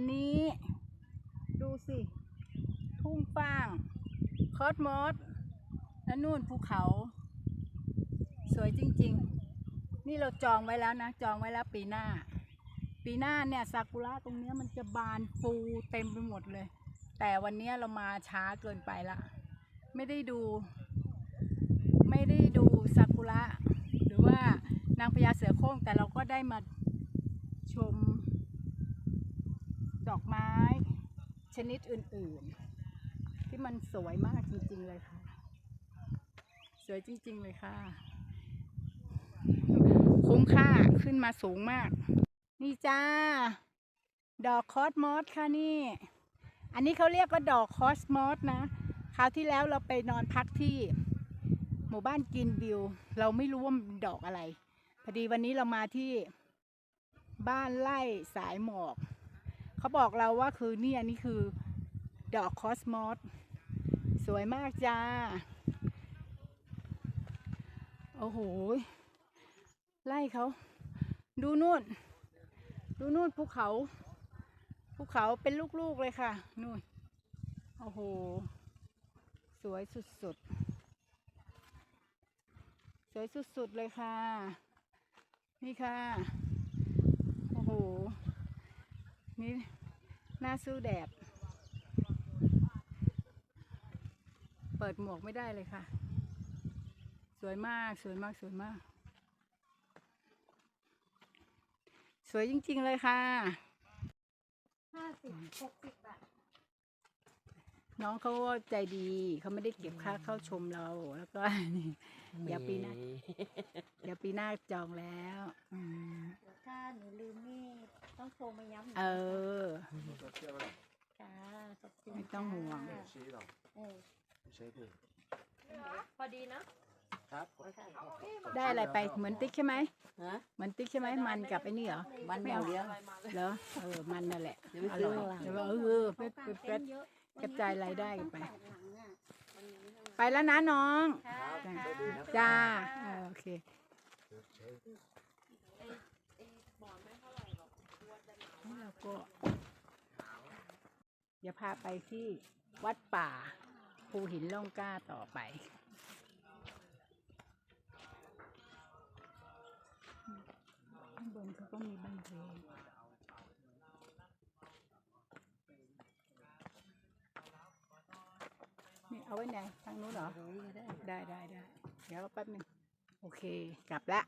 นนี้ดูสิ ทุ่งฟางคอสมอสแล้วนู่นภูเขา สวยจริง ๆ นี่เราจองไว้แล้วนะ จองไว้แล้วปีหน้า ปีหน้าเนี่ยซากุระตรงนี้มันจะบานฟูเต็มไปหมดเลย แต่วันนี้เรามาช้าเกินไปละ ไม่ได้ดู ไม่ได้ดูซากุระ หรือว่านางพญาเสือโคร่งแต่เราก็ได้มาชม ดอกไม้ชนิดอื่นๆ ที่มันสวยมากจริงๆเลยค่ะ สวยจริงๆเลยค่ะ คุ้มค่าขึ้นมาสูงมาก นี่จ้า ดอกคอสมอสค่ะนี่ อันนี้เขาเรียกว่าดอกคอสมอสนะคราวที่แล้วเราไปนอนพักที่ หมู่บ้านกินวิว เราไม่รู้ว่าดอกอะไรพอดีวันนี้เรามาที่บ้านไร่สายหมอก เขาบอกเราว่าคือนี่อันนี้คือดอกคอสมอสสวยมากจ้า โอ้โห ไล่เขา ดูนู่น ดูนู่นภูเขา ภูเขาเป็นลูกๆเลยค่ะนู่น โอ้โห สวยสุดๆ สวยสุดๆเลยค่ะ นี่ค่ะ โอ้โห นี่หน้าสู้แดด เปิดหมวกไม่ได้เลยค่ะ สวยมากสวยมากสวยมาก สวยจริง ๆ เลยค่ะห้าสิบหกสิบบาท น้องเขาก็ใจดีเขาไม่ได้เก็บค่าเข้าชมเราแล้วก็นี่เดี๋ยวปีหน้าเดี๋ยวปีหน้าจองแล้วอืมเดี๋ยวถ้าหนูลืมนี่ต้องโทรมาย้ำหนูเออจ้าขอบคุณไม่ต้องห่วงค่ะชี้หรอเออใช้ถูกพอดีเนาะครับได้อะไรไปเหมือนติ๊กใช่ไหมฮะ เหมือนติ๊กใช่ไหมมันกับไอ้นี่เหรอ มันไม่อเอาย่างเดียวเหรอเออมันนั่นแหละเดี๋ยวไปอซื้ร่ออยข้างหลัง เดี๋ยวเออเป็ดเป็ดเป็ดเยอะ กระจายรายได้กันไปแปดหลังอะไปแล้วนะน้องค่ะจ้าค่ะจ้าเออโอเค นี่เราก็เดี๋ยวพาไปที่วัดป่า ภูหินล่องกล้าต่อไป ข้างบนเขาก็มีบันเพลง เอาไว้ไหนทางนู้นเหรอ ได้ได้ได้ เดี๋ยวแป๊บหนึ่งโอเค กลับละ